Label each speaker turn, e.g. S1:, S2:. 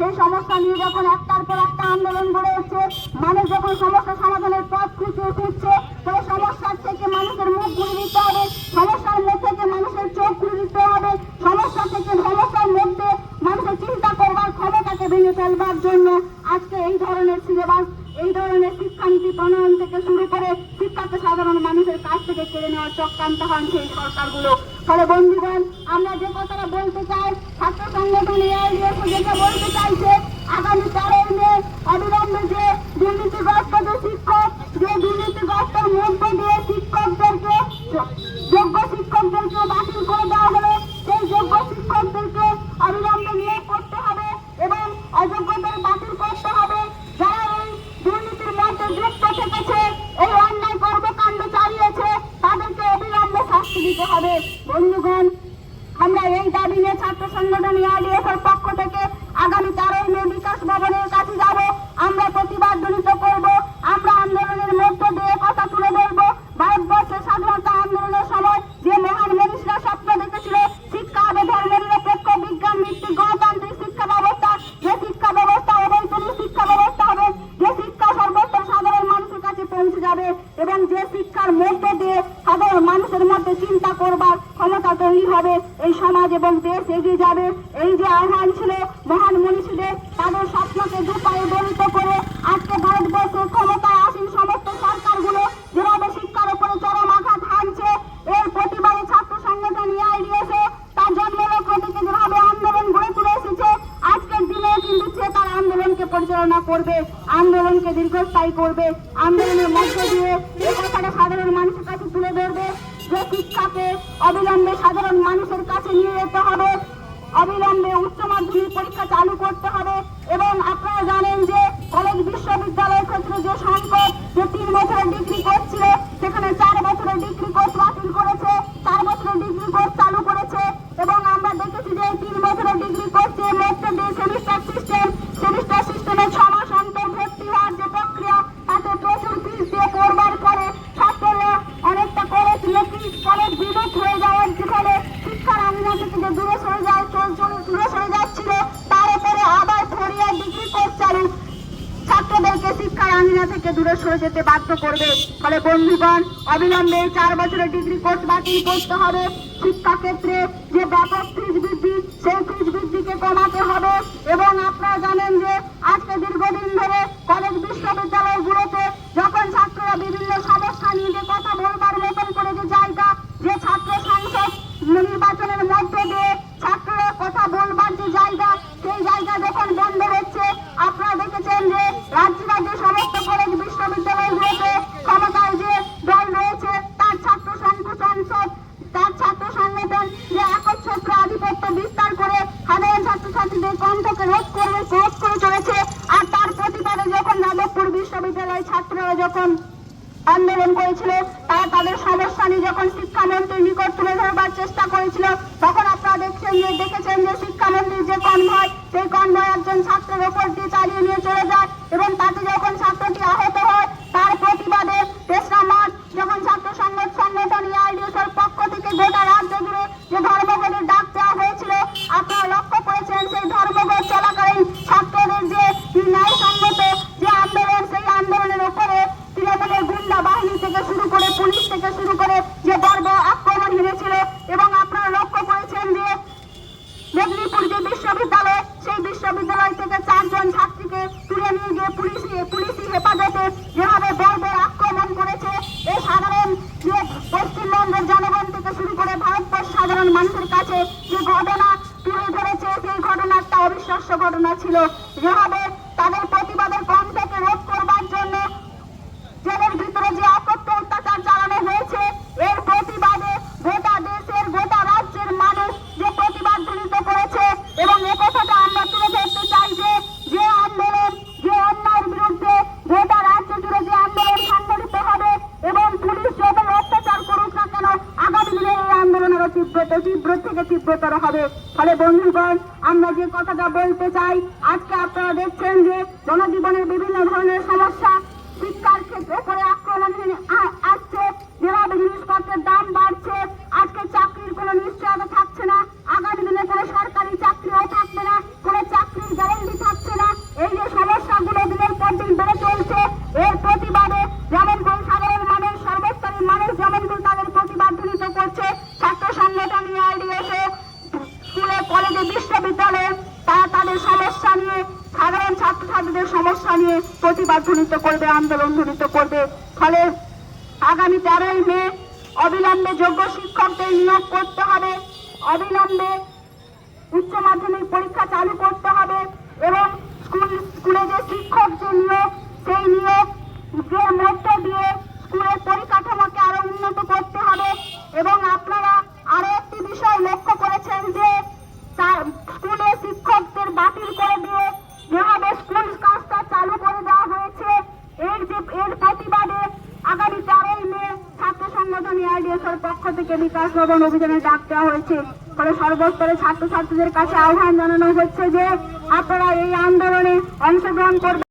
S1: সেই সমস্যা নিয়ে যখন একটার পর একটা আন্দোলন গড়ে উঠছে, মানুষ যখন সমস্যা সমাধানের পথ খুঁজে খুঁজছে, সেই সমস্যার থেকে মানুষের মুখ ঘুরে দিতে হবে, সমস্যার মধ্যে থেকে মানুষের চোখ ঘুরে দিতে হবে, সমস্যা থেকে সমস্যার মধ্যে মানুষের চিন্তা করবার ক্ষমতাকে ভেঙে ফেলবার জন্য আজকে এই ধরনের সিলেবাস, এই ধরনের শিক্ষানীতি প্রণয়ন থেকে শুরু করে শিক্ষাকে সাধারণ মানুষের কাছ থেকে কেড়ে নেওয়ার চক্রান্ত হন সেই সরকারগুলো। ফলে বন্ধুগণ, আমরা যে কথাটা বলতে চাই, ছাত্র সংগঠন যেটা বলতে চাইছে, আগামী চারের মে অবিলম্বে যে দুর্নীতিগ্রস্ত যে শিক্ষক, যে দুর্নীতিগ্রস্ত মধ্য দিয়ে শিক্ষকদেরকে যোগ্য শিক্ষকদেরকে বাতিল করে দেওয়া হলো সেই যোগ্য শিক্ষকদেরকে অবিলম্বে নিয়োগ করতে হবে এবং অযোগ্যদের বাতিল করতে হবে যারা এই দুর্নীতির মধ্যে যুক্ত থেকেছে এই অন্যায় কর্মকাণ্ড চালিয়েছে তাদেরকে অবিলম্বে শাস্তি দিতে হবে বন্ধুগণ, আমরা এই দাবি নিয়ে ছাত্র সংগঠন ইআরডিএফ এর পক্ষ থেকে আগামী তেরোই মে বিকাশ ভবনের কাছে যাব। আমরা প্রতিবাদ জনিত করব। আমরা আন্দোলনের মধ্য দিয়ে কথা তুলে ধরবো ভারতবর্ষের স্বাধীনতা আন্দোলনের সময় যে মহান মনীষীরা স্বপ্ন দেখেছিল শিক্ষা হবে ধর্মের নিরপেক্ষ বিজ্ঞান ভিত্তিক গণতান্ত্রিক শিক্ষা ব্যবস্থা যে শিক্ষা ব্যবস্থা অবৈতনিক শিক্ষা ব্যবস্থা হবে যে শিক্ষা সর্বত্র সাধারণ মানুষের কাছে পৌঁছে যাবে এবং যে শিক্ষার মধ্য দিয়ে সাধারণ মানুষের মধ্যে চিন্তা করবার ক্ষমতা তৈরি হবে এই এবং দেশ এগিয়ে যাবে, এই যে আহ্বান ছিল মহান মনীষীদের, তাদের স্বপ্নকে দুপায়ে দলিত করে আজকে ভারতবর্ষের ক্ষমতায় আসীন সমস্ত সরকারগুলো যেভাবে শিক্ষার উপরে চরম আঘাত হানছে, এর প্রতিবাদে ছাত্র সংগঠন ইআইডিএফ তার জন্মলক্ষ্য থেকে যেভাবে আন্দোলন গড়ে তুলে এসেছে, আজকের দিনে কিন্তু সে তার আন্দোলনকে পরিচালনা করবে, আন্দোলনকে দীর্ঘস্থায়ী করবে, আন্দোলনের মধ্য দিয়ে কথাটা সাধারণ মানুষের কাছে তুলে ধরবে। শিক্ষাকে অবিলম্বে সাধারণ মানুষের কাছে নিয়ে যেতে হবে। অবিলম্বে উচ্চ মাধ্যমিক পরীক্ষা চালু করতে হবে এবং আপনারা জানেন যে কলেজ বিশ্ববিদ্যালয়ের ক্ষেত্রে যে সংকট, যে তিন বছরের ডিগ্রি কোর্স থেকে দূরে সরে যেতে বাধ্য করবে। ফলে বন্ধুগণ, অবিলম্বে চার বছরের ডিগ্রি কোর্স বাতিল করতে হবে। শিক্ষা ক্ষেত্রে যে ব্যাপক ফিস বৃদ্ধি, সেই ফিস বৃদ্ধিকে কমাতে হবে। এবং আপনারা জানেন যে আজকে দীর্ঘদিন ধরে কলেজ বিশ্ববিদ্যালয়গুলোতে যখন ছাত্ররা বিভিন্ন সমস্যা নিয়ে যে কথা বলবার মতন করে যে জায়গা, যে ছাত্র সংসদ নির্বাচনের মধ্য দিয়ে ছাত্ররা কথা বলবার যে জায়গা সেই জায়গা যখন বন্ধ হচ্ছে আপনারা দেখেছেন যে রাজ্য রাজ্যে সমস্ত কলেজ বিশ্ববিদ্যালয়গুলোতে ক্ষমতায় যে দল রয়েছে তার ছাত্র সংঘ সংসদ তার ছাত্র সংগঠন যে একচ্ছত্র আধিপত্য বিস্তার করে সাধারণ ছাত্রছাত্রীদের কণ্ঠকে রোধ করে রোধ করে চলেছে আর তার প্রতিবাদে যখন যাদবপুর ছাত্ররা যখন আন্দোলন করেছিল তারা তাদের সমস্যা নিয়ে যখন শিক্ষামন্ত্রীর নিকট তুলে ধরবার চেষ্টা করেছিল, তখন আপনারা দেখছেন যে, দেখেছেন যে শিক্ষামন্ত্রীর যে কনভয়, সেই কনভয় একজন ছাত্রের ওপর দিয়ে চালিয়ে নিয়ে চলে যায় এবং তাতে শুরু করে যে বর্ব আক্রমণ হেরেছিল এবং আপনারা লক্ষ্য করেছেন যে মেদিনীপুর যে বিশ্ববিদ্যালয়, সেই বিশ্ববিদ্যালয় থেকে চারজন ছাত্রীকে তুলে নিয়ে গিয়ে পুলিশি পুলিশি হেফাজতে যেভাবে বর্বর আক্রমণ করেছে এই সাধারণ যে পশ্চিমবঙ্গের জনগণ থেকে শুরু করে ভারতবর্ষ সাধারণ মানুষের কাছে যে ঘটনা তুলে ধরেছে, সেই ঘটনা একটা অবিশ্বাস্য ঘটনা ছিল। যেভাবে তাদের প্রতিবাদের কণ্ঠকে রোধ করবার জন্য জেলের ভিতরে যে অকথ্য অত্যাচার চালানো হয়েছে এর প্রতিবাদে গোটা দেশের গোটা রাজ্যের মানুষ যে প্রতিবাদ দলিত করেছে এবং এ কথাটা আমরা তুলে ধরতে চাই যে যে আন্দোলন যে অন্যায়ের বিরুদ্ধে গোটা রাজ্য জুড়ে যে আন্দোলন সংগঠিত হবে এবং পুলিশ যত অত্যাচার করুক না কেন আগামী দিনে এই তীব্রতা তীব্র থেকে তীব্রতর হবে। ফলে বন্ধুগণ, আমরা যে কথাটা বলতে চাই, আজকে আপনারা দেখছেন যে জনজীবনের বিভিন্ন ধরনের সমস্যা, শিক্ষার ক্ষেত্রে করে আক্রমণ সমস্যা নিয়ে প্রতিবাদ ধ্বনিত করবে, আন্দোলন ধ্বনিত করবে। ফলে আগামী তেরোই মে অবিলম্বে যোগ্য শিক্ষকদের নিয়োগ করতে হবে, অবিলম্বে উচ্চ মাধ্যমিক পরীক্ষা চালু করতে হবে এবং স্কুল, স্কুলে যে শিক্ষক যে নিয়োগ, সেই নিয়োগ মধ্য দিয়ে স্কুলের পরিকাঠামোকে আরও উন্নত করতে হবে। এর পক্ষ থেকে বিকাশ ভবন অভিযানে ডাক দেওয়া হয়েছে। ফলে সর্বস্তরে ছাত্রছাত্রীদের কাছে আহ্বান জানানো হচ্ছে যে আপনারা এই আন্দোলনে অংশগ্রহণ করবেন।